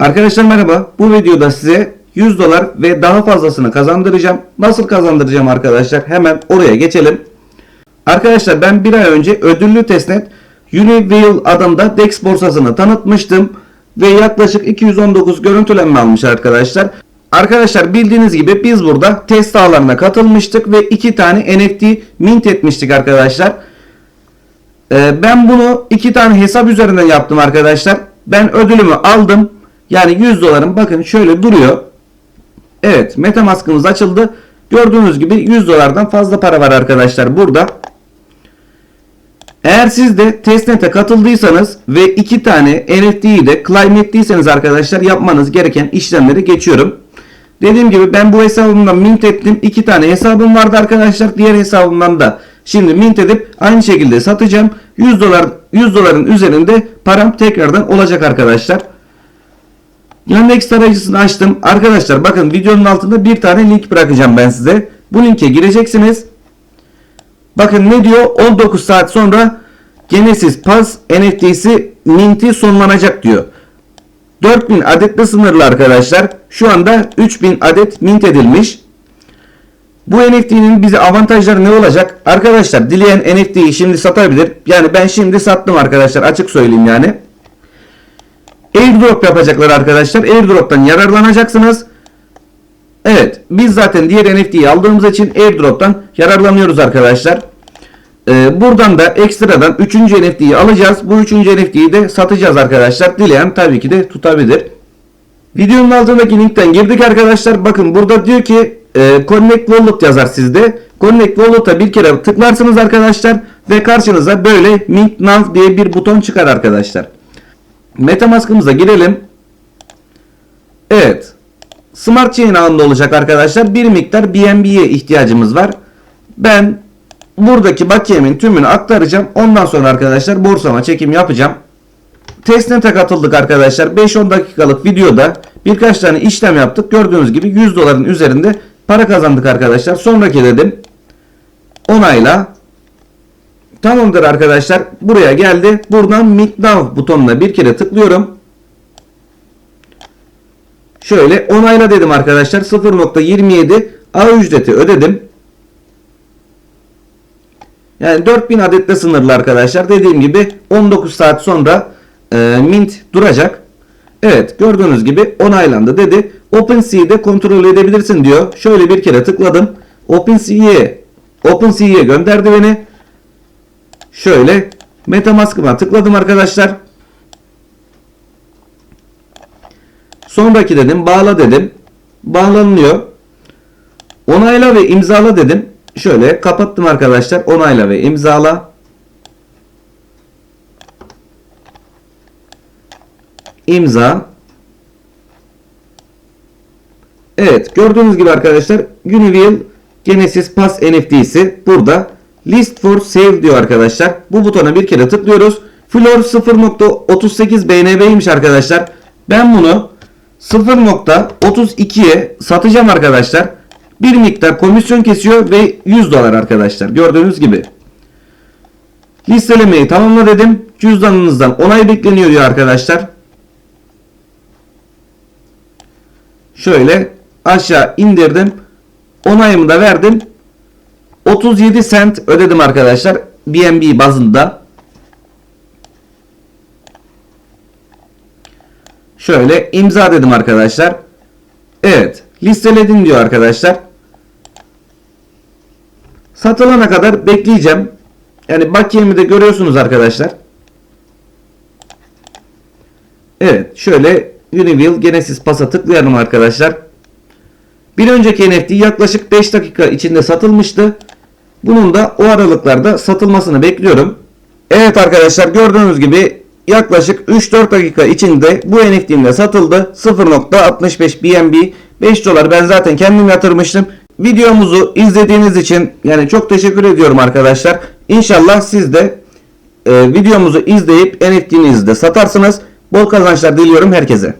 Arkadaşlar merhaba. Bu videoda size 100 dolar ve daha fazlasını kazandıracağım. Nasıl kazandıracağım arkadaşlar? Hemen oraya geçelim. Arkadaşlar ben bir ay önce ödüllü testnet Univeal adında DEX borsasını tanıtmıştım. Ve yaklaşık 219 görüntülenme almış arkadaşlar. Arkadaşlar bildiğiniz gibi biz burada test ağlarına katılmıştık ve iki tane NFT mint etmiştik arkadaşlar. Ee, ben bunu iki tane hesap üzerinden yaptım arkadaşlar. Ben ödülümü aldım. Yani 100 dolarım bakın şöyle duruyor. Evet Metamask'ımız açıldı. Gördüğünüz gibi 100 dolardan fazla para var arkadaşlar burada. Eğer siz de testnet'e katıldıysanız ve iki tane NFT'yi de claim ettiyseniz arkadaşlar yapmanız gereken işlemleri geçiyorum. Dediğim gibi ben bu hesabımdan mint ettim. iki tane hesabım vardı arkadaşlar. Diğer hesabımdan da şimdi mint edip aynı şekilde satacağım. 100 dolar 100 doların üzerinde param tekrardan olacak arkadaşlar. Yandex tarayıcısını açtım. Arkadaşlar bakın videonun altında bir tane link bırakacağım ben size. Bu linke gireceksiniz. Bakın ne diyor? 19 saat sonra Genesis Pass NFT'si minti sonlanacak diyor. 4000 adetle sınırlı arkadaşlar. Şu anda 3000 adet mint edilmiş. Bu NFT'nin bize avantajları ne olacak? Arkadaşlar dileyen NFT'yi şimdi satabilir. Yani ben şimdi sattım arkadaşlar açık söyleyeyim yani. Airdrop yapacaklar arkadaşlar. Airdrop'tan yararlanacaksınız. Evet biz zaten diğer NFT'yi aldığımız için Airdrop'tan yararlanıyoruz arkadaşlar. Ee, buradan da ekstradan 3. NFT'yi alacağız. Bu 3. NFT'yi de satacağız arkadaşlar. Dileyen tabii ki de tutabilir. Videonun altındaki linkten girdik arkadaşlar. Bakın burada diyor ki e, Connect Wallet yazar sizde. Connect Wallet'a bir kere tıklarsınız arkadaşlar. Ve karşınıza böyle Mint Now diye bir buton çıkar arkadaşlar. Metamask'ımıza girelim. Evet. Smart Chain ağında olacak arkadaşlar. Bir miktar BNB'ye ihtiyacımız var. Ben buradaki bakiyemin tümünü aktaracağım. Ondan sonra arkadaşlar borsama çekim yapacağım. Testnet'e katıldık arkadaşlar. 5-10 dakikalık videoda birkaç tane işlem yaptık. Gördüğünüz gibi 100 doların üzerinde para kazandık arkadaşlar. Sonraki dedim. Onayla. Tamamdır arkadaşlar. Buraya geldi. Buradan Mint Now butonuna bir kere tıklıyorum. Şöyle onayla dedim arkadaşlar. 0.27 ağ ücreti ödedim. Yani 4000 adetle sınırlı arkadaşlar. Dediğim gibi 19 saat sonra e, mint duracak. Evet gördüğünüz gibi onaylandı dedi. OpenSea'de kontrol edebilirsin diyor. Şöyle bir kere tıkladım. OpenSea'ye OpenSea'ye gönderdi beni. Şöyle Metamask'ıma tıkladım arkadaşlar. Sonraki dedim bağla dedim. Bağlanıyor. Onayla ve imzala dedim. Şöyle kapattım arkadaşlar. Onayla ve imzala. İmza. Evet gördüğünüz gibi arkadaşlar Univeal Genesis Pass NFT'si burada. List for Save diyor arkadaşlar. Bu butona bir kere tıklıyoruz. Floor 0.38 BNB'ymiş arkadaşlar. Ben bunu 0.32'ye satacağım arkadaşlar. Bir miktar komisyon kesiyor ve 100 dolar arkadaşlar. Gördüğünüz gibi. Listelemeyi tamamla dedim. Cüzdanınızdan onay bekleniyor diyor arkadaşlar. Şöyle aşağı indirdim. Onayımı da verdim. 37 cent ödedim arkadaşlar. BNB bazında. Şöyle imza dedim arkadaşlar. Evet. Listeledin diyor arkadaşlar. Satılana kadar bekleyeceğim. Yani bakiyemi de görüyorsunuz arkadaşlar. Evet. Şöyle Univeal Genesis Pass'a tıklayalım arkadaşlar. Bir önceki NFT yaklaşık 5 dakika içinde satılmıştı. Bunun da o aralıklarda satılmasını bekliyorum. Evet arkadaşlar gördüğünüz gibi yaklaşık 3-4 dakika içinde bu NFT'm de satıldı. 0.65 BNB 5 dolar ben zaten kendim yatırmıştım. Videomuzu izlediğiniz için yani çok teşekkür ediyorum arkadaşlar. İnşallah siz de e, videomuzu izleyip NFT'nizi de satarsınız. Bol kazançlar diliyorum herkese.